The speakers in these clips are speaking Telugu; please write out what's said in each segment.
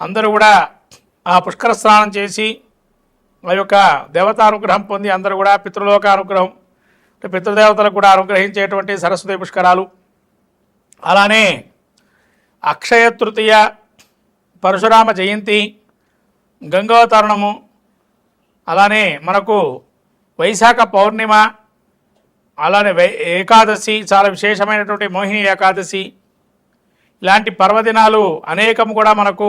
అందరూ కూడా ఆ పుష్కర స్నానం చేసి ఆ యొక్క దేవతానుగ్రహం పొంది అందరూ కూడా పితృలోక అనుగ్రహం అంటే పితృదేవతలకు కూడా అనుగ్రహించేటువంటి సరస్వతి పుష్కరాలు. అలానే అక్షయ తృతీయ పరశురామ జయంతి గంగోతరణము అలానే మనకు వైశాఖ పౌర్ణిమ అలానే వై ఏకాదశి చాలా విశేషమైనటువంటి మోహిని ఏకాదశి ఇలాంటి పర్వదినాలు అనేకం కూడా మనకు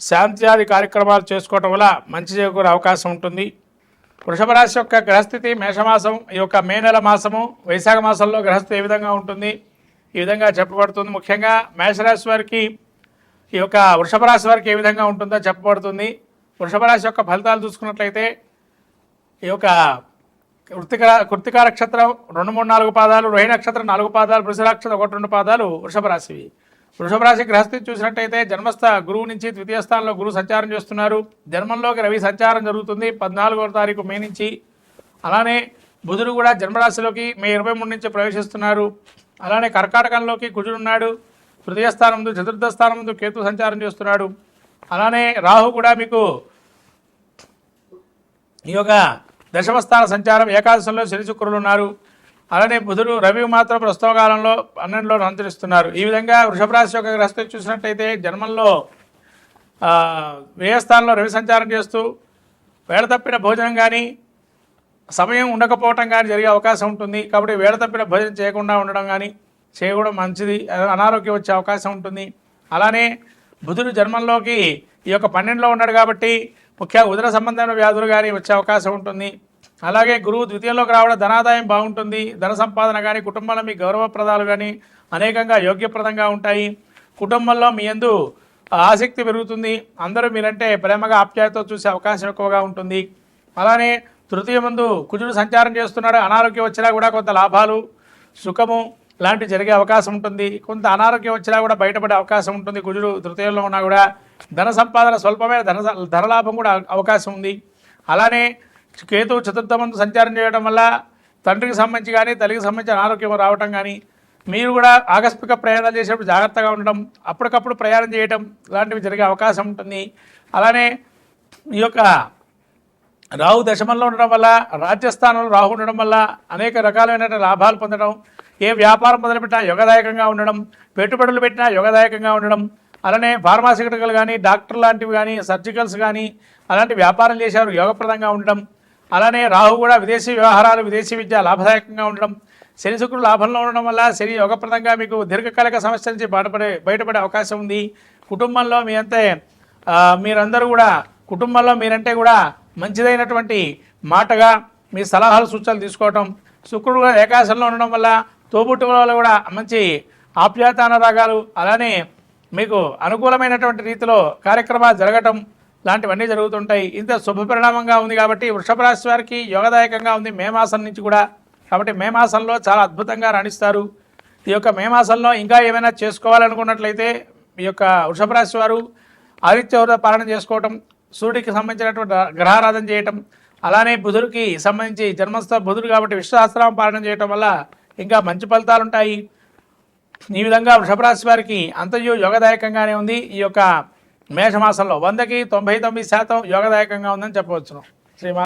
శాంత్యాది కార్యక్రమాలు చేసుకోవటం వల్ల మంచి చేకూరే అవకాశం ఉంటుంది. వృషభ రాశి యొక్క గ్రహస్థితి మేషమాసం ఈ యొక్క మే నెల మాసము వైశాఖ మాసంలో గ్రహస్థితి ఏ విధంగా ఉంటుంది? ఈ విధంగా చెప్పబడుతుంది. ముఖ్యంగా మేషరాశి వారికి ఈ యొక్క వృషభ రాశి వారికి ఏ విధంగా ఉంటుందో చెప్పబడుతుంది. వృషభ రాశి యొక్క ఫలితాలు చూసుకున్నట్లయితే ఈ యొక్క కృతిక కృతికా నక్షత్రం రెండు మూడు నాలుగు పాదాలు రోహిణి నక్షత్రం నాలుగు పాదాలు వృషభ నక్షత్రం ఒకటి రెండు పాదాలు వృషభ రాశివి. వృషభ రాశి గ్రహస్థితి చూసినట్టయితే జన్మస్థ గురువు నుంచి ద్వితీయ స్థానంలో గురువు సంచారం చేస్తున్నారు. జన్మంలోకి రవి సంచారం జరుగుతుంది పద్నాలుగవ తారీఖు మే నుంచి. అలానే బుధుడు కూడా జన్మరాశిలోకి మే ఇరవై మూడు నుంచి ప్రవేశిస్తున్నారు. అలానే కర్కాటకంలోకి కుజుడున్నాడు తృతీయ స్థానం ముందు చతుర్థ స్థానం ముందు కేతు సంచారం చేస్తున్నాడు. అలానే రాహు కూడా మీకు ఈ యొక్క దశమస్థాన సంచారం ఏకాదశంలో శని శుక్రులు ఉన్నారు. అలానే బుధుడు రవి మాత్రం ప్రస్తుత కాలంలో పన్నెండులో అంతరిస్తున్నారు ఈ విధంగా వృషభ రాశి యొక్క గ్రహస్థితి చూసినట్టయితే జన్మంలో వ్యయస్థానంలో రవి సంచారం చేస్తూ వేళ తప్పిన భోజనం కానీ సమయం ఉండకపోవటం కానీ జరిగే అవకాశం ఉంటుంది. కాబట్టి వేళ తప్పిన భోజనం చేయకుండా ఉండడం కానీ చేయడం మంచిది. అనారోగ్యం వచ్చే అవకాశం ఉంటుంది. అలానే బుధుడు జన్మంలోకి ఈ యొక్క పన్నెండులో ఉన్నాడు కాబట్టి ముఖ్యంగా ఉదర సంబంధమైన వ్యాధులు కానీ వచ్చే అవకాశం ఉంటుంది. అలాగే గురువు ద్వితీయంలోకి రావడం ధనాదాయం బాగుంటుంది. ధన సంపాదన కానీ కుటుంబంలో మీ గౌరవప్రదాలు కానీ అనేకంగా యోగ్యప్రదంగా ఉంటాయి. కుటుంబంలో మీ యందు ఆసక్తి పెరుగుతుంది. అందరూ మీరంటే ప్రేమగా ఆప్యాయతో చూసే అవకాశం ఎక్కువగా ఉంటుంది. అలానే తృతీయ ముందు కుజుడు సంచారం చేస్తున్నాడు. అనారోగ్యం వచ్చినా కూడా కొంత లాభాలు సుఖము లాంటివి జరిగే అవకాశం ఉంటుంది. కొంత అనారోగ్యం వచ్చినా కూడా బయటపడే అవకాశం ఉంటుంది. కుజుడు తృతీయంలో ఉన్నా కూడా ధన సంపాదన స్వల్పమైన ధన ధనలాభం కూడా అవకాశం ఉంది. అలానే కేతు చతుర్థమంతు సంచారం చేయడం వల్ల తండ్రికి సంబంధించి కానీ తల్లికి సంబంధించి అనారోగ్యం రావటం కానీ మీరు కూడా ఆకస్మిక ప్రయాణాలు చేసేటప్పుడు జాగ్రత్తగా ఉండడం అప్పటికప్పుడు ప్రయాణం చేయటం ఇలాంటివి జరిగే అవకాశం ఉంటుంది. అలానే ఈ యొక్క రాహు దశమంలో ఉండడం వల్ల రాజ్యస్థానంలో రాహు ఉండడం వల్ల అనేక రకాలైన లాభాలు పొందడం ఏ వ్యాపారం మొదలుపెట్టినా యోగదాయకంగా ఉండడం పెట్టుబడులు పెట్టినా యోగదాయకంగా ఉండడం అలానే ఫార్మాసిటికల్ కానీ డాక్టర్ లాంటివి కానీ సర్జికల్స్ కానీ అలాంటి వ్యాపారం చేసేవారు యోగప్రదంగా ఉండడం అలానే రాహు కూడా విదేశీ వ్యవహారాలు విదేశీ విద్య లాభదాయకంగా ఉండడం శని శుక్రుడు లాభంలో ఉండడం వల్ల శని యోగప్రదంగా మీకు దీర్ఘకాలిక సమస్య నుంచి బయటపడే బయటపడే అవకాశం ఉంది. కుటుంబంలో మీ అంతే మీరందరూ కూడా కుటుంబంలో మీరంటే కూడా మంచిదైనటువంటి మాటగా మీ సలహాలు సూచనలు తీసుకోవటం శుక్రుడు కూడా ఏకాశంలో ఉండడం వల్ల తోబుట్టు వల్ల కూడా మంచి ఆప్యాయతానురాగాలు అలానే మీకు అనుకూలమైనటువంటి రీతిలో కార్యక్రమాలు జరగటం లాంటివన్నీ జరుగుతుంటాయి. ఇంత శుభ పరిణామంగా ఉంది కాబట్టి వృషభ రాశి వారికి యోగదాయకంగా ఉంది. మే మాసం నుంచి కూడా. కాబట్టి మే మాసంలో చాలా అద్భుతంగా రాణిస్తారు. ఈ యొక్క మే మాసంలో ఇంకా ఏమైనా చేసుకోవాలనుకున్నట్లయితే ఈ యొక్క వృషభ రాశి వారు ఆదిత్య పాలన చేసుకోవటం సూర్యుడికి సంబంధించినటువంటి గ్రహారాధన చేయటం అలానే బుధుడికి సంబంధించి జన్మస్థ బుధుడు కాబట్టి విశ్వసహస్రామ పాలన చేయటం వల్ల ఇంకా మంచి ఫలితాలు ఉంటాయి. ఈ విధంగా వృషభ రాశి వారికి అంతయు యోగదాయకంగానే ఉంది. ఈ యొక్క మేషమాసంలో వందకి తొంభై తొమ్మిది శాతం యోగదాయకంగా ఉందని చెప్పవచ్చును. శ్రీమా